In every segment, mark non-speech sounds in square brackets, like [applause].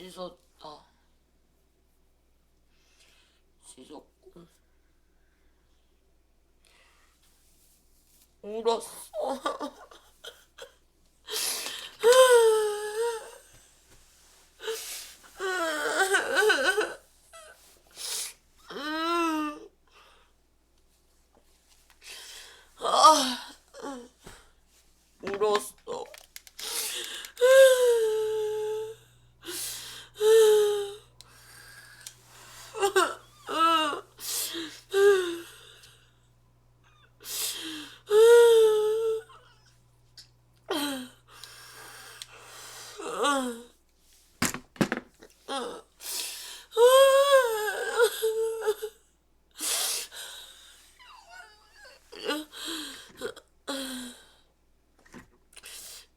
씻었다. 씻었고. 울었어. 아, 울었어.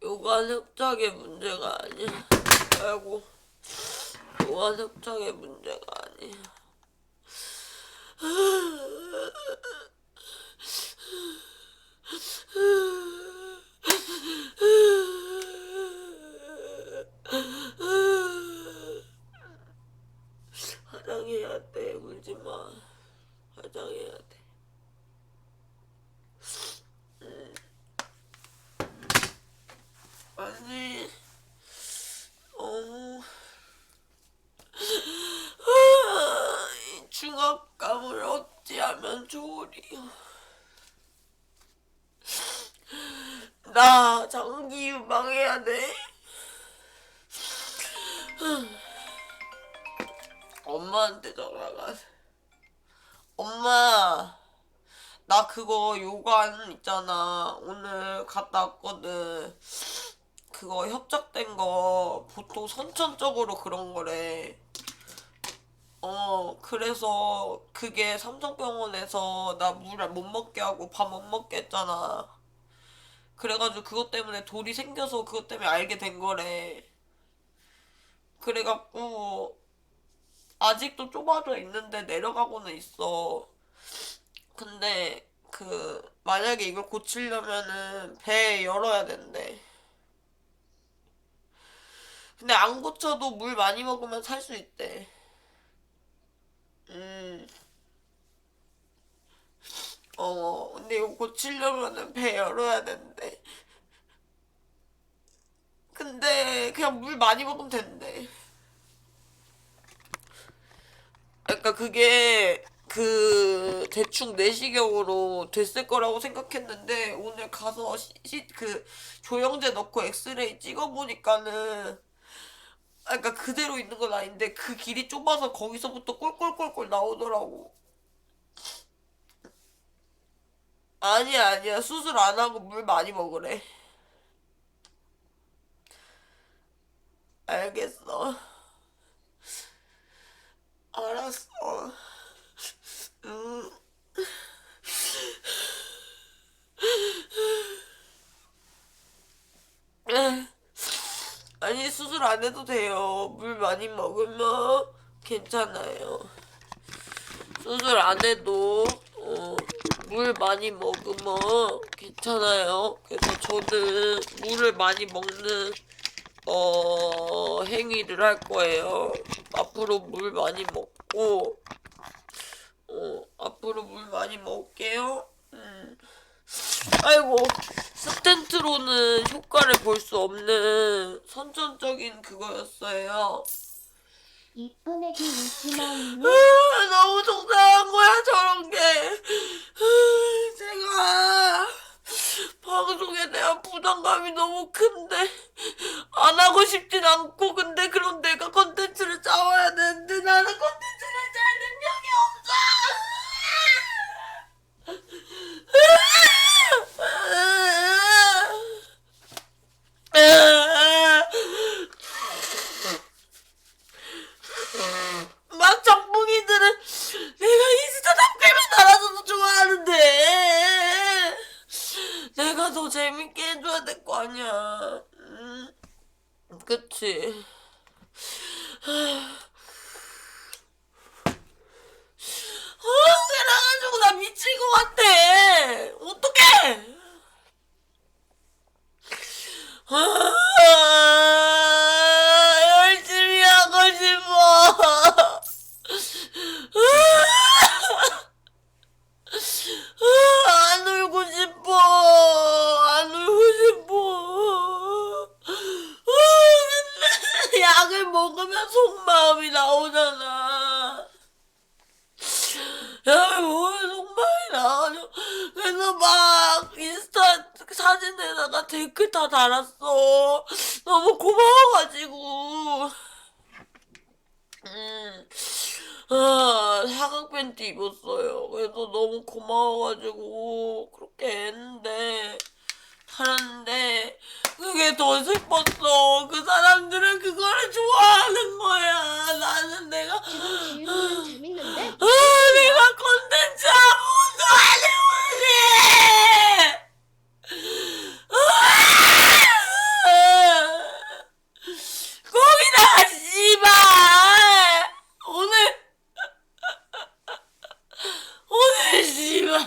요관 협착의 문제가 아니야. 아이고. 요관 협착의 문제가 아니야. 화장해야 돼. 울지 마. 화장해야 돼. 아니, 너무 아, 이 중압감을 어찌하면 좋으리요. 나 장기 유방해야 돼. 엄마한테 전화가. 엄마, 나 그거 요관 있잖아. 오늘 갔다 왔거든. 그거 협착된 거 보통 선천적으로 그런 거래. 어, 그래서 그게 삼성병원에서 나 물 못 먹게 하고 밥 못 먹게 했잖아. 그래가지고 그것 때문에 돌이 생겨서 그것 때문에 알게 된 거래. 그래갖고 아직도 좁아져 있는데 내려가고는 있어. 근데 그 만약에 이걸 고치려면은 배 열어야 된대. 근데 안 고쳐도 물 많이 먹으면 살 수 있대. 음. 어, 근데 이거 고치려면은 배 열어야 된대. 근데 그냥 물 많이 먹으면 된대. 그러니까 그게 그 대충 내시경으로 됐을 거라고 생각했는데 오늘 가서 시, 시, 그 조영제 넣고 엑스레이 찍어보니까는 아, 그러니까 그대로 있는 건 아닌데 그 길이 좁아서 거기서부터 꼴꼴꼴꼴 나오더라고. 아니야 아니야 수술 안 하고 물 많이 먹으래. 알겠어. 알았어. 음. 아니 수술 안 해도 돼요. 물 많이 먹으면 괜찮아요. 수술 안 해도 어, 물 많이 먹으면 괜찮아요. 그래서 저는 물을 많이 먹는 어, 행위를 할 거예요. 앞으로 물 많이 먹고 어, 앞으로 물 많이 먹을게요. 음. 아이고 스텐트로는 효과를 볼 수 없는 선천적인 그거였어요. 이쁜 애기 울지마 으, 너무 속상한 거야 저런 게. 으, 제가 방송에 대한 부담감이 너무 큰데 안 하고 싶진 않고 근데 그런 내가 컨텐츠를 짜와야 되는데 나는 컨텐츠를 짤 능력이 없어. 막 정봉이들은 내가 인스타 답글만 달아줘도 좋아하는데. 내가 더 재밌게 해줘야 될 거 아니야. 음, 그치. 아, 그래가지고 나 미칠 것 같아. 어떡해. 아, 열심히 하고 속마음이 나오잖아. 야, 뭐 속마음이 나와요. 그래서 막 인스타 사진에다가 댓글 다 달았어. 너무 고마워가지고. 음, 아, 사각 팬티 입었어요. 그래서 너무 고마워가지고 그렇게 했는데 살았는데 그게 더 슬펐어. 그 사람들은 그거를 좋아하는 거야. 나는 내가 지금 재밌는데? 아, 내가 콘텐츠 아무것도 안 해오네! 거기다가 씨발! 오늘 오늘 씨발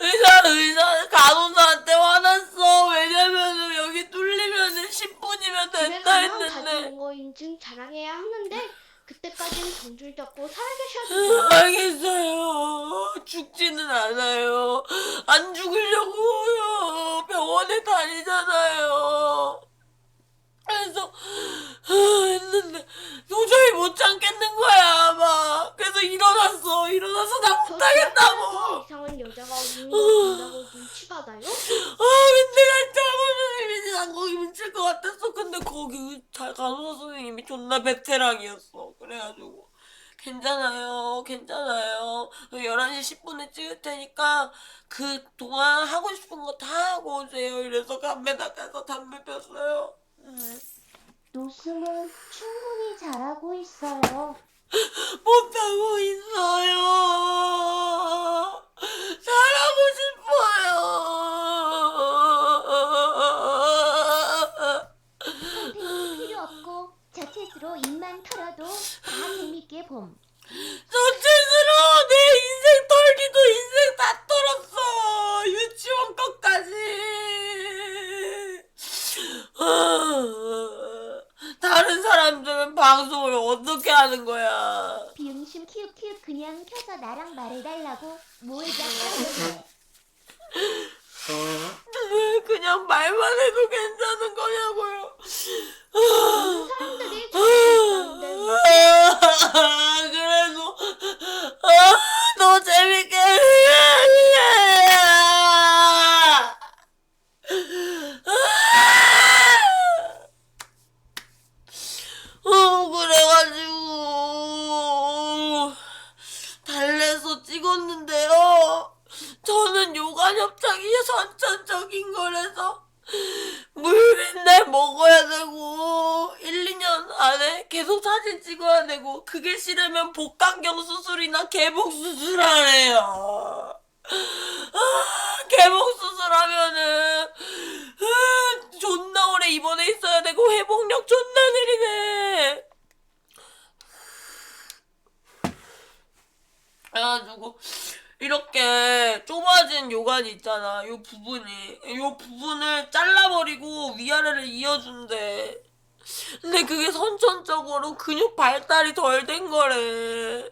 의사 의사 간호사한테 화났어 왜냐면은 여기 뚫리면은 10분이면 집에 됐다 가면 했는데 가져온 거 인증 자랑해야 하는데 그때까지는 정줄 잡고 살아계셔도 아, 알겠어요. 죽지는 않아요. 안 죽으려고요. 병원에 다니잖아요. 그래서 아, 했는데 도저히 못 참겠는 거야 막. 그래서 일어났어. 일어나서 나 못하겠다고. 이상한 여자가 이미 온다고 눈치 받아요? 아 근데 난 장모님이 난 거기 뭉칠 것 같았어 근데 거기 잘 간호사 선생님이 존나 베테랑이었어 그래가지고 괜찮아요. 괜찮아요. 11시 10분에 찍을 테니까 그 동안 하고 싶은 거 다 하고 오세요. 이래서 담배 나가서 담배 폈어요. 음. 노승은 충분히 잘하고 있어요. [laughs] 못하고 있어요. 잘하고 싶어요 선생님 필요 없고 자체스로 입만 털어도 다 봄. 전체스러 내 인생 털기도 인생 다 털었어! 유치원 것까지! 아, 다른 사람들은 방송을 어떻게 하는 거야? 비응심 키읔키읔 그냥 켜서 나랑 말해달라고 뭐해자 하는데 왜 그냥 말만 해도 괜찮은 거냐고요 사람들이 잘못했는데 아, 그래도 아, 너 재밌게 해. 어 그래가지고 달래서 찍었는데요. 저는 협착이 선천적인 거라서 물 맨날 먹어야 되고 1, 2년 안에 계속 사진 찍어야 되고 그게 싫으면 복강경 수술이나 개복 수술하래요. 아, 개복 수술하면은 아, 존나 오래 입원해 있어야 되고 회복력 존나 느리네. 그래가지고 이렇게 좁아진 요관이 있잖아. 요 부분이. 요 부분을 잘라버리고 위아래를 이어준대. 근데 그게 선천적으로 근육 발달이 덜 된 거래. 왜,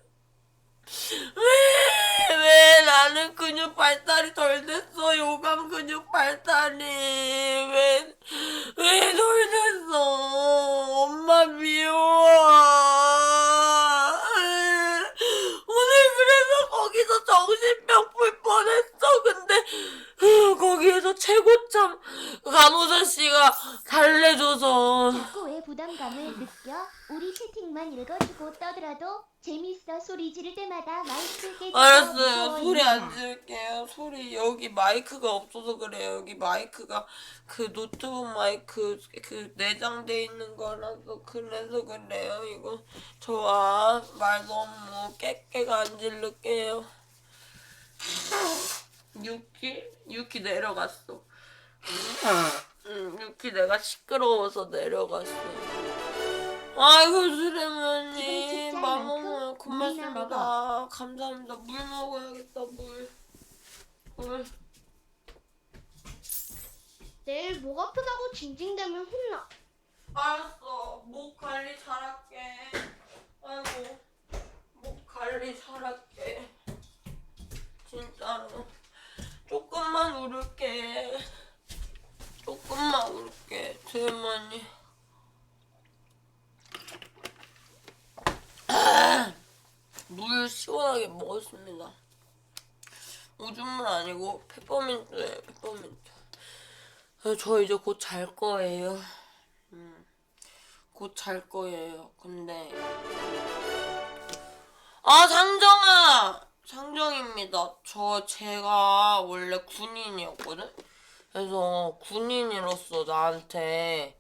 왜 나는 근육 발달이 덜 됐어? 요감 근육 발달이. 왜, 왜 덜 됐어? 엄마 미워. 오늘 그래서 거기서 정신병 풀 뻔했어. 근데 후, 거기에서 최고참 간호사 씨가 달래줘서 자꾸 왜 부담감을 느껴? 우리 채팅만 읽어주고 떠들어도 재밌어 소리 지를 때마다 마이크 깨져서 알았어요. 소리 안. 지를게요. 소리 여기 마이크가 없어서 그래요. 여기 마이크가 그 노트북 마이크 그 내장돼 있는 거라서 그래서 그래요. 이거 좋아. 말 너무 깨깨가 안 지를게요. 유키 유키 내려갔어. 응, 유키 내가 시끄러워서 내려갔어. 아이고 수레머니 직장 마마무 만큼 고맙습니다. 감사합니다. 물 먹어야겠다 물. 물. 내일 목 아프다고 징징대면 혼나. 알았어. 목 관리 잘할게. 아이고 목 관리 잘할게. 진짜로. 조금만 울을게. 조금만 울게. 수레머니. 물 시원하게 먹었습니다. 오줌물 아니고 페퍼민트에 페퍼민트. 아, 저 이제 곧 잘 거예요. 음, 곧 잘 거예요. 근데 아 상정아 상정입니다. 저 제가 원래 군인이었거든. 그래서 군인으로서 나한테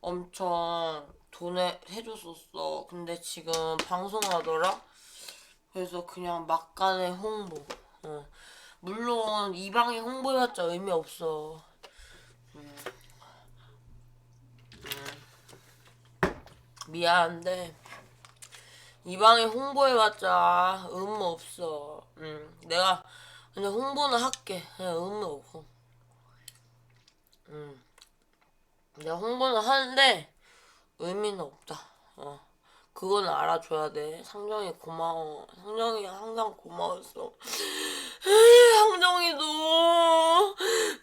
엄청 돈을 해줬었어. 근데 지금 방송하더라. 그래서 그냥 막간의 홍보. 어. 물론 이 방에 홍보해봤자 의미 없어. 음. 음. 미안한데 이 방에 홍보해봤자 의미 없어. 음. 내가 그냥 홍보는 할게. 그냥 의미 없고. 음. 내가 홍보는 하는데 의미는 없다. 어. 그건 알아줘야 돼. 상정이 고마워. 상정이 항상 고마웠어. 상정이도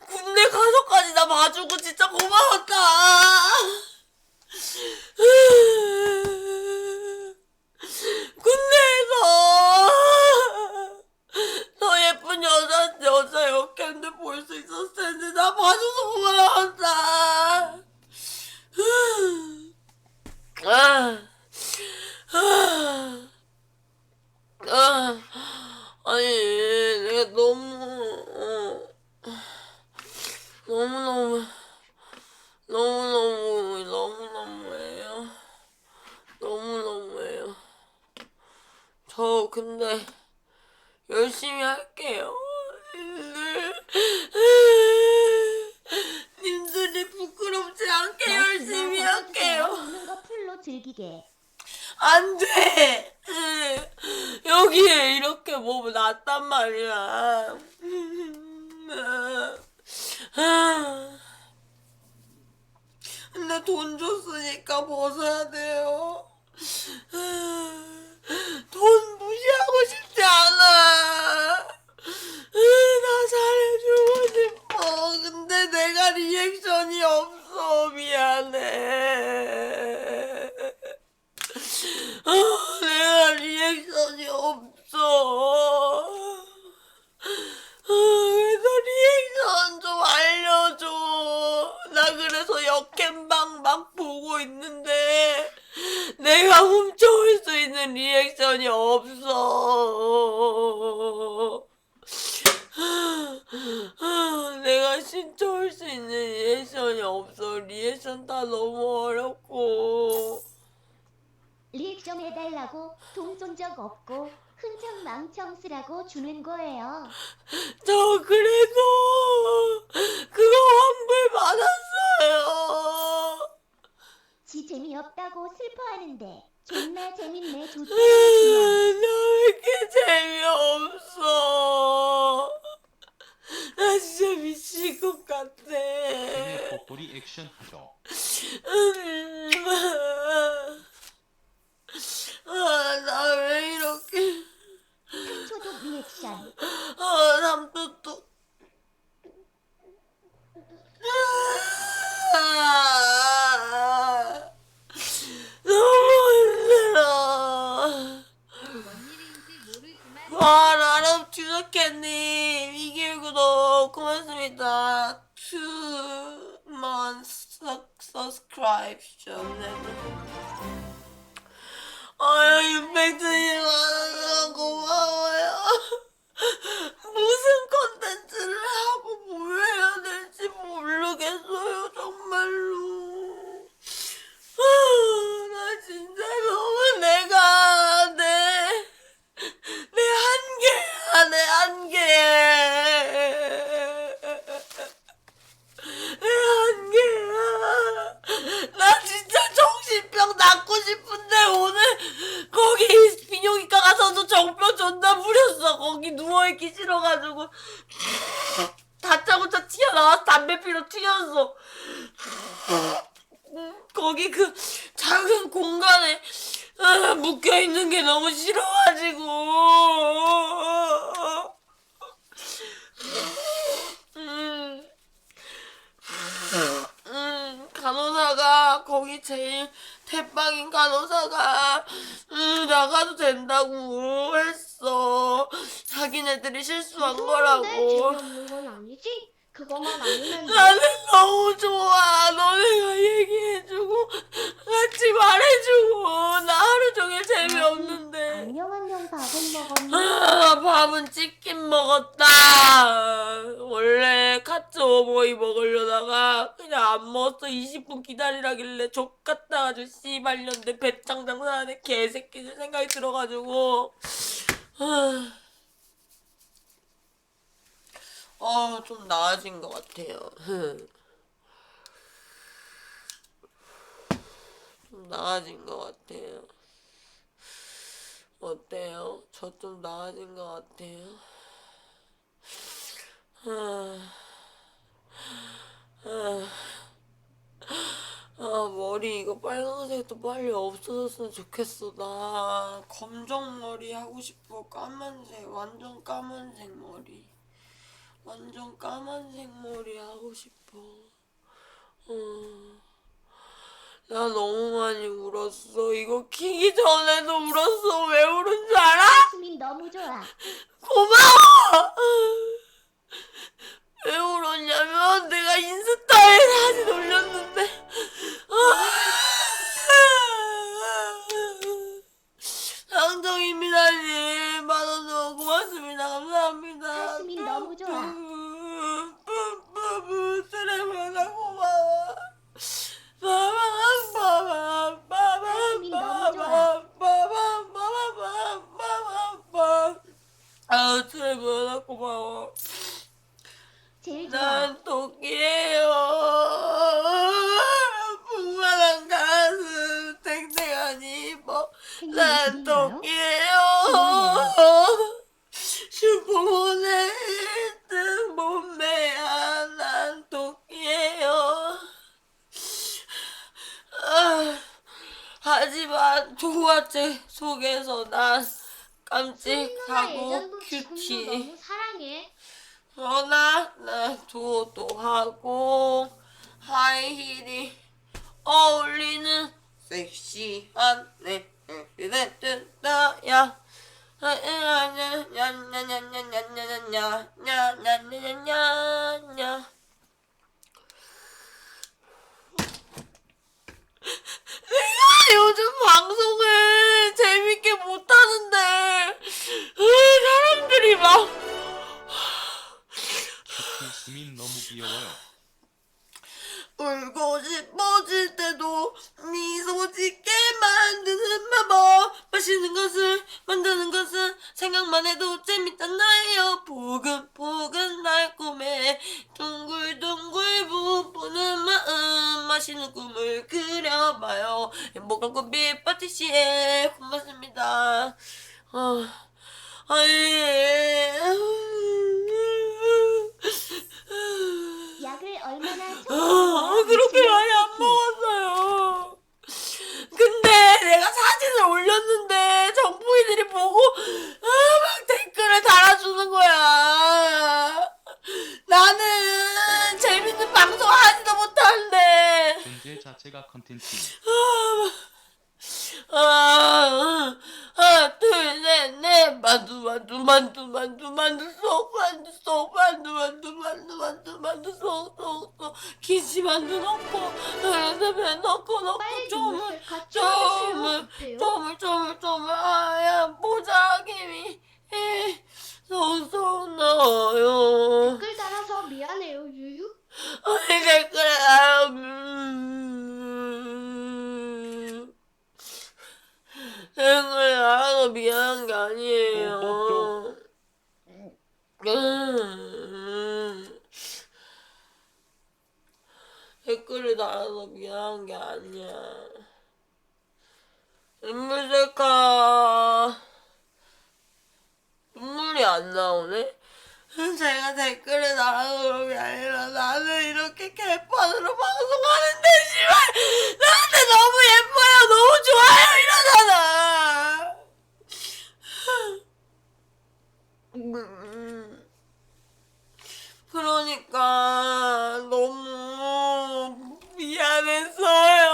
군대 가서까지 나 봐주고 진짜 고마웠다. 군대에서 더 예쁜 여자 여자 역캠들 볼 수 있었을 텐데 나 봐줘서 고마웠다. 아, 아, 아, 아니 내가 너무 어, 너무 너무 너무 너무 너무 너무해요. 너무 너무해요. 저 근데 열심히 할게요. 님들이 부끄럽지 않게 열심히 할게요. 먹는 거 풀로 즐기게. 안 돼! 여기에 이렇게 뭐 놨단 말이야. 근데 돈 줬으니까 벗어야 돼요. 돈 무시하고 싶지 않아. 나 잘해주고 싶어. 근데 내가 리액션이 없어. 미안해. 아, 내가 리액션이 없어. 아, 그래서 리액션 좀 알려줘. 나 그래서 역캠방 막 보고 있는데 내가 훔쳐올 수 있는 리액션이 없어. 아, 내가 신청할 수 있는 리액션이 없어. 리액션 다 너무 어렵고. 해달라고 돈쏜적 없고 흥청 망청 쓰라고 주는 거예요. 저 그래도 그거 환불 받았어요. 지 재미없다고 슬퍼하는데 존나 재밌네 좋다. 나왜 이렇게 재미없어? 나 진짜 미칠 것 같아. 뽀뽀리 액션 하죠. 음. 아, 나 왜 이렇게. 상초도 리액션. 아, 삼뚜뚜. 가서도 정병 존나 부렸어. 거기 누워있기 싫어가지고 다짜고짜 튀어나와서 담배 피러 튀었어. 거기 그 작은 공간에 아, 묶여있는 게 너무 싫어가지고 음. 음, 간호사가 간호사 거기 제일 대빵인 간호사가 음, 나가도 된다고 했어. 자기네들이 실수한 거라고. 재미없는 건 아니지? 그것만 아니면 나는 너무 좋아. 너네가 얘기해주고 같이 말해주고 나 하루 종일 재미없는데. 안녕 안녕 밥은 먹었니? 아, 밥은 치킨 먹었다. 원래 카츠 오모이 먹으려다가 그냥 안 먹었어. 20분 기다리라길래 족 같다 아주 씨발년데 배짱 장사하는 개새끼들 생각이 들어가지고 아, 어, 좀 나아진 것 같아요. [laughs] 좀 나아진 것 같아요. 어때요? 저 좀 나아진 것 같아요. 아, 아, 아, 머리 이거 빨간색도 빨리 없어졌으면 좋겠어. 나 검정 머리 하고 싶어. 까만색, 완전 까만색 머리. 완전 까만색 머리 하고 싶어. 어. 나 너무 많이 울었어. 이거 키기 전에도 울었어. 왜 울은 줄 알아? 수민 너무 좋아. 고마워! 왜 울었냐면 내가 인스타에 사진 올렸는데 상정입니다님 만원 줘 고맙습니다 감사합니다 하수민 너무 좋아. 뿌뿌뿌뿌 쓰레기나 고마워 빠밤 빠밤 빠밤 하수민 너무 좋 아. 아우 쓰레기나 고마워 제일 좋아. 난 토끼예요. 풍만한 가슴, 탱탱한 이뻐. 난 토끼예요. 하지만 조화제 속에서 난 깜찍하고 큐티. 사랑해. 전화 나 도도 하고 하이힐이 어울리는 섹시한 내 뜬다야 냐냐냐냐냐냐냐냐냐냐냐냐냐 내가 요즘 방송을 재밌게 못하는데 으, 사람들이 막 큐티 수민 너무 귀여워요. 谢。 하나, 둘, 셋, 넷, 만두, 만두, 만두, 만두, 만두, 쏙, 만두, 쏙, 만두, 만두, 만두, 만두, 만두, 쏙, 김치 만두 넣고, 그다음에 넣고, 넣고, 쪼물, 해주세요. 쪼물, 쪼물, 쪼물, 아야, 모자김이, 에, 쏙쏙 넣어요. 댓글 달아서 미안해요 유유. 아니, 댓글에, 아, 음. 댓글 알아서 미안한 게 아니에요. 어, 음. 댓글을 달아서 미안한 게 아니야. 눈물 셀카. 눈물이 안 나오네? 제가 댓글을 달아서 그런 게 아니라 나는 이렇게 개판으로 방송하는데 씨발 나한테 너무 예뻐요 너무 그러니까 너무 미안했어요.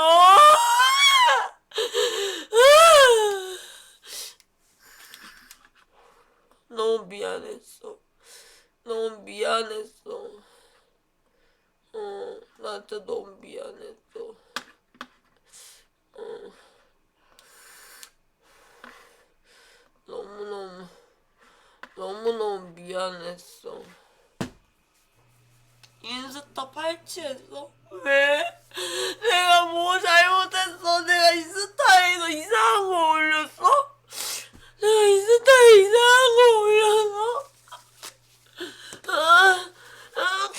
너무 미안했어. 너무 미안했어. 어, 나 진짜 너무 미안했어. 어. 너무너무, 너무너무 미안했어. 인스타 팔찌했어? 왜? 내가 뭐 잘못했어? 내가 인스타에서 이상한 거 올렸어? 내가 인스타에 이상한 거 올렸어? 아, 아.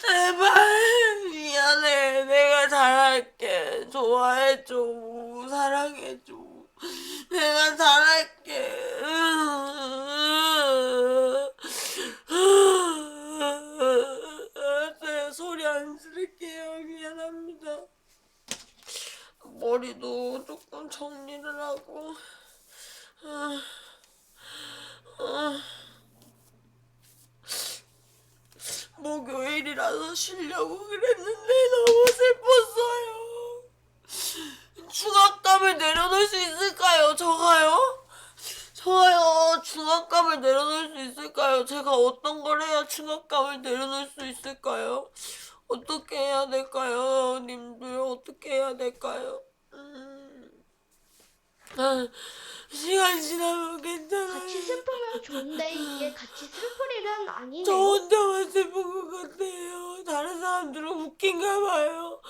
제발 미안해 내가 잘할게 좋아해줘 사랑해줘 내가 잘할게 알았어요 소리 안 지를게요 미안합니다 머리도 조금 정리를 하고 아, 아. 목요일이라서 쉬려고 그랬는데 너무 슬펐어요. 중압감을 내려놓을 수 있을까요? 저가요? 저가요. 중압감을 내려놓을 수 있을까요? 제가 어떤 걸 해야 중압감을 내려놓을 수 있을까요? 어떻게 해야 될까요? 님들 어떻게 해야 될까요? 음. 아, 시간 지나면 괜찮아요. 같이 슬프면 좋은데 이게 같이 슬플 일은 저 아니네요. 혼자만 슬픈 것 같아요. 다른 사람들은 웃긴가 봐요.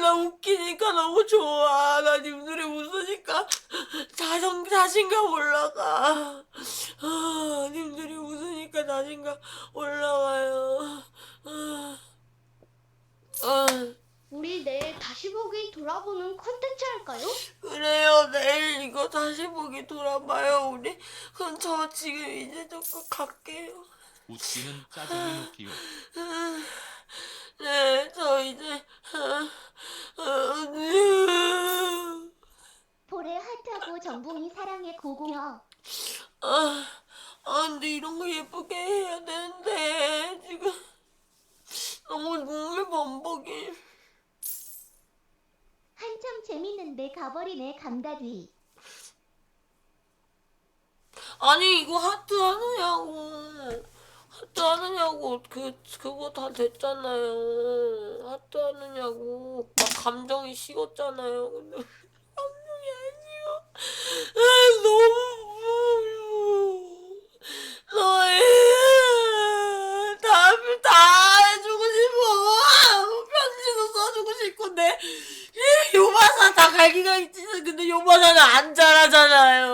나 웃기니까 너무 좋아. 나 님들이 웃으니까 자성, 자신감 올라가. 아, 님들이 웃으니까 자신감 올라가요. 아, 아, 우리 내일 다시 보기 돌아보는 컨텐츠 할까요? 그래요. 내일 이거 다시 보기 돌아봐요, 우리. 그럼 저 지금 이제 조금 갈게요. 웃기는 짜증이 웃기요. [laughs] 네, 저 이제 아, 볼에 하트하고 정봉이 사랑해 고고요. 아, 아, 근데 이런 거 예쁘게 해야 되는데 지금 너무 눈물 범벅이. 한참 재밌는데 가버리네 감다디. 아니 이거 하트 하느냐고. 하트 하느냐고 그 그거 다 됐잖아요. 하트 하느냐고 막 감정이 식었잖아요. 근데 감정이 아니요. 아 너무 너의 다다 해주고 싶어. 편지도 써주고 싶은데 이 요마사 다 갈기가 있지. 잘하잖아요.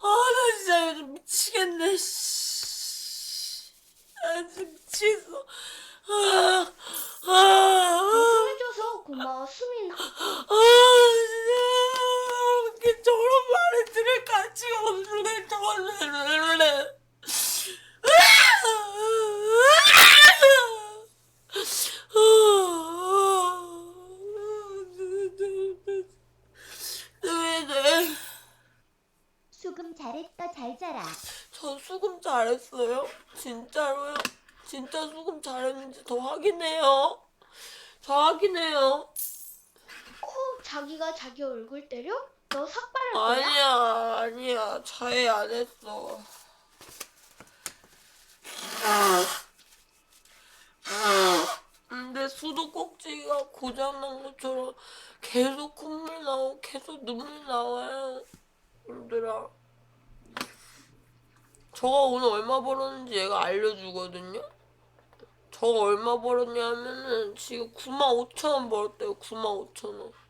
아, 나 진짜 요즘 미치겠네, 씨. 아, 진짜 미치겠어. 아, 아, 아, 해줘서 고마워 수민아. 아, 진짜. 이렇게 저런 말을 들을 가치가 없는데, 저거는. 왜, 네. 수금 잘했다 잘 자라. 저 수금 잘했어요? 진짜로요? 진짜 수금 잘했는지 더 확인해요. 저 확인해요. 코 자기가 자기 얼굴 때려? 너 삭발할 거야? 아니야, 아니야. 자해 안 했어. 근데 수도꼭지가 고장난 것처럼 계속 콧물 나오고 계속 눈물 나와요. 힘들어. 저가 오늘 얼마 벌었는지 얘가 알려주거든요. 저가 얼마 벌었냐면은 지금 9만 5천 원 벌었대요. 9만 5천 원.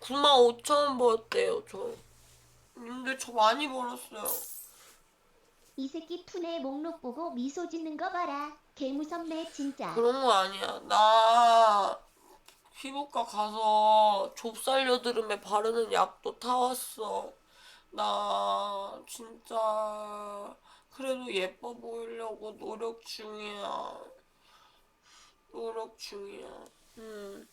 9만 5천 원 벌었대요. 저. 근데 저 많이 벌었어요. 이 새끼 푼의 목록 보고 미소 짓는 거 봐라. 개 무섭네 진짜. 그런 거 아니야. 나 피부과 가서 좁쌀 여드름에 바르는 약도 타왔어. 나 진짜 그래도 예뻐 보이려고 노력 중이야. 노력 중이야. 음.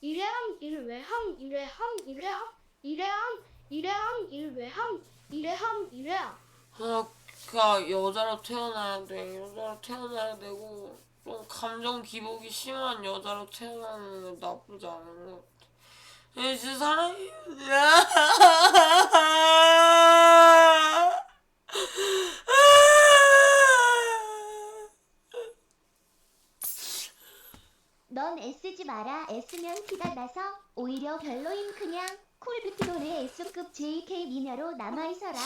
이래함 일외함 이래함 이래함 이래함 이래함 일외함 이래함. 아, 그니까 여자로 태어나야 돼. 여자로 태어나야 되고 좀 감정 기복이 심한 여자로 태어나는 건 나쁘지 않은 것 같아. 예지 사랑해. 넌 애쓰지 마라. 애쓰면 티가 나서 오히려 별로임 그냥. 쿨뷰티돌의 S급 JK 미녀로 남아있어라.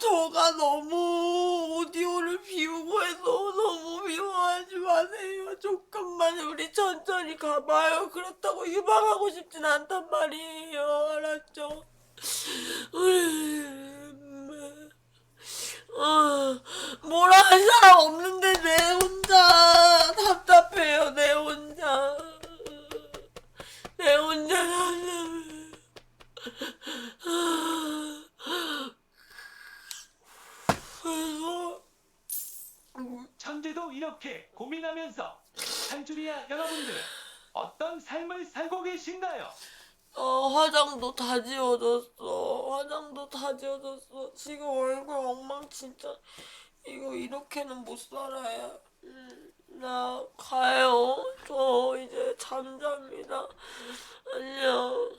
저가 너무 오디오를 비우고 해서 너무 미워하지 마세요. 조금만 우리 천천히 가봐요. 그렇다고 휴방하고 싶진 않단 말이에요. 알았죠? 어, 뭐라 할 사람 없는데 내 혼자 답답해요. 내 혼자. 내 혼자 답답해. 그래서 천재도 이렇게 고민하면서 산주리아 여러분들 어떤 삶을 살고 계신가요? 어, 화장도 다 지워졌어. 화장도 다 지워졌어. 지금 얼굴 엉망 진짜. 이거 이렇게는 못 살아요. 음, 나 가요. 저 이제 잠잡니다. 안녕.